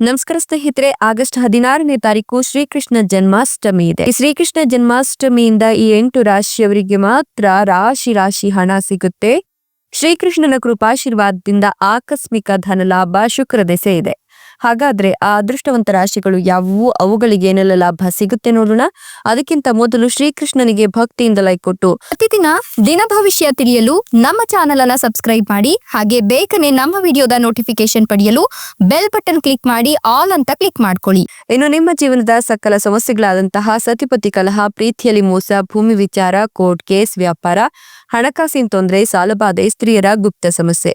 ನಮಸ್ಕಾರ ಸ್ನೇಹಿತರೆ, ಆಗಸ್ಟ್ ಹದಿನಾರನೇ ತಾರೀಕು ಶ್ರೀಕೃಷ್ಣ ಜನ್ಮಾಷ್ಟಮಿ ಇದೆ. ಶ್ರೀಕೃಷ್ಣ ಜನ್ಮಾಷ್ಟಮಿಯಿಂದ ಈ ಎಂಟು ರಾಶಿಯವರಿಗೆ ಮಾತ್ರ ರಾಶಿ ರಾಶಿ ಹಣ ಸಿಗುತ್ತೆ. ಶ್ರೀಕೃಷ್ಣನ ಕೃಪಾಶೀರ್ವಾದದಿಂದ ಆಕಸ್ಮಿಕ ಧನಲಾಭ ಶುಕ್ರ ದೆಸೆ ಇದೆ. ಹಾಗಾದ್ರೆ ಆ ಅದೃಷ್ಟವಂತ ರಾಶಿಗಳು ಯಾವುವು? ಅವುಗಳಿಗೆ ಏನೆಲ್ಲ ಲಾಭ ಸಿಗುತ್ತೆ ನೋಡೋಣ. ಅದಕ್ಕಿಂತ ಮೊದಲು ಶ್ರೀಕೃಷ್ಣನಿಗೆ ಭಕ್ತಿಯಿಂದ ಲೈಕ್ ಕೊಟ್ಟು ಪ್ರತಿದಿನ ದಿನ ಭವಿಷ್ಯ ತಿಳಿಯಲು ನಮ್ಮ ಚಾನೆಲ್ ಅನ್ನ ಸಬ್ಸ್ಕ್ರೈಬ್ ಮಾಡಿ, ಹಾಗೆ ಬೇಗನೆ ನಮ್ಮ ವಿಡಿಯೋದ ನೋಟಿಫಿಕೇಶನ್ ಪಡೆಯಲು ಬೆಲ್ ಬಟನ್ ಕ್ಲಿಕ್ ಮಾಡಿ ಆಲ್ ಅಂತ ಕ್ಲಿಕ್ ಮಾಡ್ಕೊಳ್ಳಿ. ಇನ್ನು ನಿಮ್ಮ ಜೀವನದ ಸಕಲ ಸಮಸ್ಯೆಗಳಾದಂತಹ ಸತಿಪತಿ ಕಲಹ, ಪ್ರೀತಿಯಲ್ಲಿ ಮೋಸ, ಭೂಮಿ ವಿಚಾರ ಕೋರ್ಟ್ ಕೇಸ್ ವ್ಯಾಪಾರ, ಹಣಕಾಸಿನ ತೊಂದರೆ, ಸಾಲಬಾಧೆ, ಸ್ತ್ರೀಯರ ಗುಪ್ತ ಸಮಸ್ಯೆ.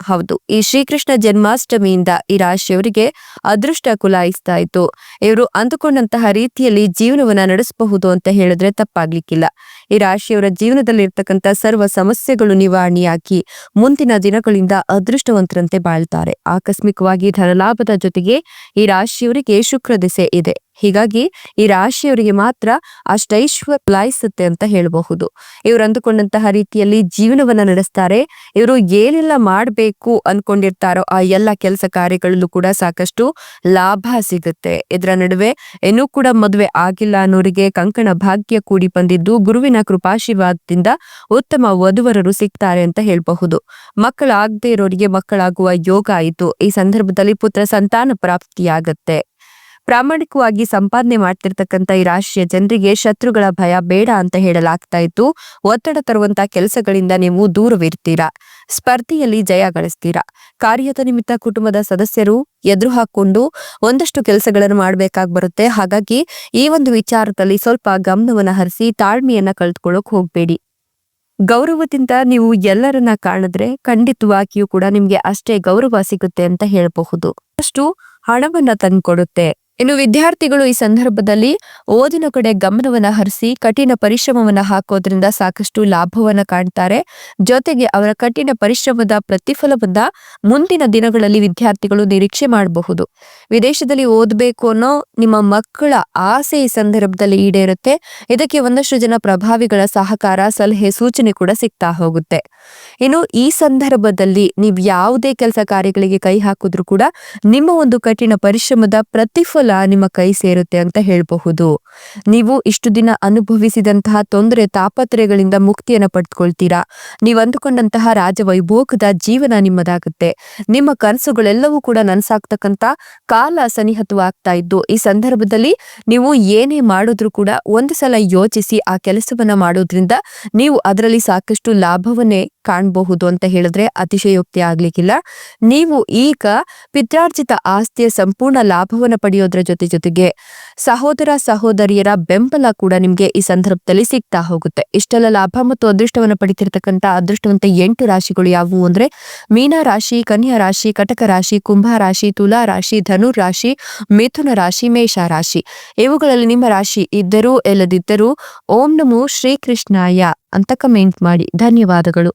ಹೌದು. ಈ ಶ್ರೀಕೃಷ್ಣ ಜನ್ಮಾಷ್ಟಮಿಯಿಂದ ಈ ರಾಶಿಯವರಿಗೆ ಅದೃಷ್ಟ ಕುಲಾಯಿಸ್ತಾ ಇತ್ತು ಇವರು ಅಂದುಕೊಂಡಂತಹ ರೀತಿಯಲ್ಲಿ ಜೀವನವನ್ನ ನಡೆಸಬಹುದು ಅಂತ ಹೇಳಿದ್ರೆ ತಪ್ಪಾಗ್ಲಿಕ್ಕಿಲ್ಲ. ಈ ರಾಶಿಯವರ ಜೀವನದಲ್ಲಿ ಇರ್ತಕ್ಕಂಥ ಸರ್ವ ಸಮಸ್ಯೆಗಳು ನಿವಾರಣೆಯಾಗಿ ಮುಂದಿನ ದಿನಗಳಿಂದ ಅದೃಷ್ಟವಂತರಂತೆ ಬಾಳ್ತಾರೆ. ಆಕಸ್ಮಿಕವಾಗಿ ಧನಲಾಭದ ಜೊತೆಗೆ ಈ ರಾಶಿಯವರಿಗೆ ಶುಕ್ರ ದಿಸೆ ಇದೆ. ಹೀಗಾಗಿ ಈ ರಾಶಿಯವರಿಗೆ ಮಾತ್ರ ಅಷ್ಟೈಶ್ವ ಲಾಯಿಸುತ್ತೆ ಅಂತ ಹೇಳಬಹುದು. ಇವರು ಅಂದುಕೊಂಡಂತಹ ರೀತಿಯಲ್ಲಿ ಜೀವನವನ್ನ ನಡೆಸ್ತಾರೆ. ಇವರು ಏನೆಲ್ಲ ಮಾಡಬೇಕು ಅನ್ಕೊಂಡಿರ್ತಾರೋ ಆ ಎಲ್ಲ ಕೆಲಸ ಕಾರ್ಯಗಳಲ್ಲೂ ಕೂಡ ಸಾಕಷ್ಟು ಲಾಭ ಸಿಗುತ್ತೆ. ಇದರ ನಡುವೆ ಇನ್ನೂ ಕೂಡ ಮದುವೆ ಆಗಿಲ್ಲ ಅನ್ನೋರಿಗೆ ಕಂಕಣ ಭಾಗ್ಯ ಕೂಡಿ ಬಂದಿದ್ದು ಗುರುವಿನ ಕೃಪಾಶೀರ್ವಾದದಿಂದ ಉತ್ತಮ ವಧುವರರು ಸಿಗ್ತಾರೆ ಅಂತ ಹೇಳಬಹುದು. ಮಕ್ಕಳಾಗದೇ ಇರೋರಿಗೆ ಮಕ್ಕಳಾಗುವ ಯೋಗ ಆಯಿತು ಈ ಸಂದರ್ಭದಲ್ಲಿ ಪುತ್ರ ಸಂತಾನ ಪ್ರಾಪ್ತಿಯಾಗತ್ತೆ. ಪ್ರಾಮಾಣಿಕವಾಗಿ ಸಂಪಾದನೆ ಮಾಡ್ತಿರ್ತಕ್ಕಂಥ ಈ ರಾಶಿಯ ಜನರಿಗೆ ಶತ್ರುಗಳ ಭಯ ಬೇಡ ಅಂತ ಹೇಳಲಾಗ್ತಾ ಇತ್ತು. ಒತ್ತಡ ತರುವಂತ ಕೆಲಸಗಳಿಂದ ನೀವು ದೂರವಿರ್ತೀರಾ? ಸ್ಪರ್ಧೆಯಲ್ಲಿ ಜಯ ಗಳಿಸ್ತೀರಾ? ಕಾರ್ಯದ ನಿಮಿತ್ತ ಕುಟುಂಬದ ಸದಸ್ಯರು ಎದುರು ಹಾಕೊಂಡು ಒಂದಷ್ಟು ಕೆಲಸಗಳನ್ನು ಮಾಡಬೇಕಾಗಿ ಬರುತ್ತೆ. ಹಾಗಾಗಿ ಈ ಒಂದು ವಿಚಾರದಲ್ಲಿ ಸ್ವಲ್ಪ ಗಮನವನ್ನು ಹರಿಸಿ ತಾಳ್ಮೆಯನ್ನ ಕಳೆದುಕೊಳ್ಳೋಕೆ ಹೋಗಬೇಡಿ. ಗೌರವದಿಂದ ನೀವು ಎಲ್ಲರನ್ನ ಕಾಣಿದ್ರೆ ಖಂಡಿತವಾಗಿಯೂ ಕೂಡ ನಿಮ್ಗೆ ಅಷ್ಟೇ ಗೌರವ ಸಿಗುತ್ತೆ ಅಂತ ಹೇಳಬಹುದು. ಅಷ್ಟು ಹಣವನ್ನ ತಂದ್ಕೊಡುತ್ತೆ. ಇನ್ನು ವಿದ್ಯಾರ್ಥಿಗಳು ಈ ಸಂದರ್ಭದಲ್ಲಿ ಓದಿನ ಕಡೆ ಗಮನವನ್ನ ಹರಿಸಿ ಕಠಿಣ ಪರಿಶ್ರಮವನ್ನ ಹಾಕೋದ್ರಿಂದ ಸಾಕಷ್ಟು ಲಾಭವನ್ನ ಕಾಣ್ತಾರೆ. ಜೊತೆಗೆ ಅವರ ಕಠಿಣ ಪರಿಶ್ರಮದ ಪ್ರತಿಫಲವನ್ನ ಮುಂದಿನ ದಿನಗಳಲ್ಲಿ ವಿದ್ಯಾರ್ಥಿಗಳು ನಿರೀಕ್ಷೆ ಮಾಡಬಹುದು. ವಿದೇಶದಲ್ಲಿ ಓದಬೇಕು ಅನ್ನೋ ನಿಮ್ಮ ಮಕ್ಕಳ ಆಸೆ ಈ ಸಂದರ್ಭದಲ್ಲಿ ಈಡೇರುತ್ತೆ. ಇದಕ್ಕೆ ಒಂದಷ್ಟು ಜನ ಪ್ರಭಾವಿಗಳ ಸಹಕಾರ, ಸಲಹೆ, ಸೂಚನೆ ಕೂಡ ಸಿಗ್ತಾ ಹೋಗುತ್ತೆ. ಇನ್ನು ಈ ಸಂದರ್ಭದಲ್ಲಿ ನೀವು ಯಾವುದೇ ಕೆಲಸ ಕಾರ್ಯಗಳಿಗೆ ಕೈ ಹಾಕಿದ್ರು ಕೂಡ ನಿಮ್ಮ ಒಂದು ಕಠಿಣ ಪರಿಶ್ರಮದ ಪ್ರತಿಫಲ ನಿಮ್ಮ ಕೈ ಸೇರುತ್ತೆ ಅಂತ ಹೇಳಬಹುದು. ನೀವು ಇಷ್ಟು ದಿನ ಅನುಭವಿಸಿದಂತಹ ತೊಂದರೆ ತಾಪತ್ರೆಗಳಿಂದ ಮುಕ್ತಿಯನ್ನು ಪಡೆದುಕೊಳ್ತೀರಾ? ನೀವು ಅಂದುಕೊಂಡಂತಹ ರಾಜವೈಭೋಗದ ಜೀವನ ನಿಮ್ಮದಾಗುತ್ತೆ. ನಿಮ್ಮ ಕನಸುಗಳೆಲ್ಲವೂ ಕೂಡ ನನ್ಸಾಗ್ತಕ್ಕಂತ ಕಾಲ ಸನಿಹತವಾಗ್ತಾ ಇದ್ದು, ಈ ಸಂದರ್ಭದಲ್ಲಿ ನೀವು ಏನೇ ಮಾಡಿದ್ರು ಕೂಡ ಒಂದು ಸಲ ಯೋಚಿಸಿ ಆ ಕೆಲಸವನ್ನ ಮಾಡೋದ್ರಿಂದ ನೀವು ಅದರಲ್ಲಿ ಸಾಕಷ್ಟು ಲಾಭವನ್ನೇ ಕಾಣಬಹುದು ಅಂತ ಹೇಳಿದ್ರೆ ಅತಿಶಯೋಕ್ತಿ ಆಗ್ಲಿಕ್ಕಿಲ್ಲ. ನೀವು ಈಗ ಪಿತ್ರಾರ್ಜಿತ ಆಸ್ತಿಯ ಸಂಪೂರ್ಣ ಲಾಭವನ್ನ ಪಡೆಯೋದ್ರ ಜೊತೆ ಜೊತೆಗೆ ಸಹೋದರ ಸಹೋದರಿಯರ ಬೆಂಬಲ ಕೂಡ ನಿಮ್ಗೆ ಈ ಸಂದರ್ಭದಲ್ಲಿ ಸಿಗ್ತಾ ಹೋಗುತ್ತೆ. ಇಷ್ಟೆಲ್ಲ ಲಾಭ ಮತ್ತು ಅದೃಷ್ಟವನ್ನು ಪಡಿತಿರ್ತಕ್ಕಂಥ ಅದೃಷ್ಟವಂತ ಎಂಟು ರಾಶಿಗಳು ಯಾವುವು ಅಂದ್ರೆ ಮೀನ ರಾಶಿ, ಕನ್ಯಾ ರಾಶಿ, ಕಟಕ ರಾಶಿ, ಕುಂಭ ರಾಶಿ, ತುಲಾ ರಾಶಿ, ಧನು ರಾಶಿ, ಮಿಥುನ ರಾಶಿ, ಮೇಷ ರಾಶಿ. ಇವುಗಳಲ್ಲಿ ನಿಮ್ಮ ರಾಶಿ ಇದ್ದರೂ ಇಲ್ಲದಿದ್ದರೂ ಓಂ ನಮೋ ಶ್ರೀಕೃಷ್ಣಾಯ ಅಂತ ಕಮೆಂಟ್ ಮಾಡಿ. ಧನ್ಯವಾದಗಳು.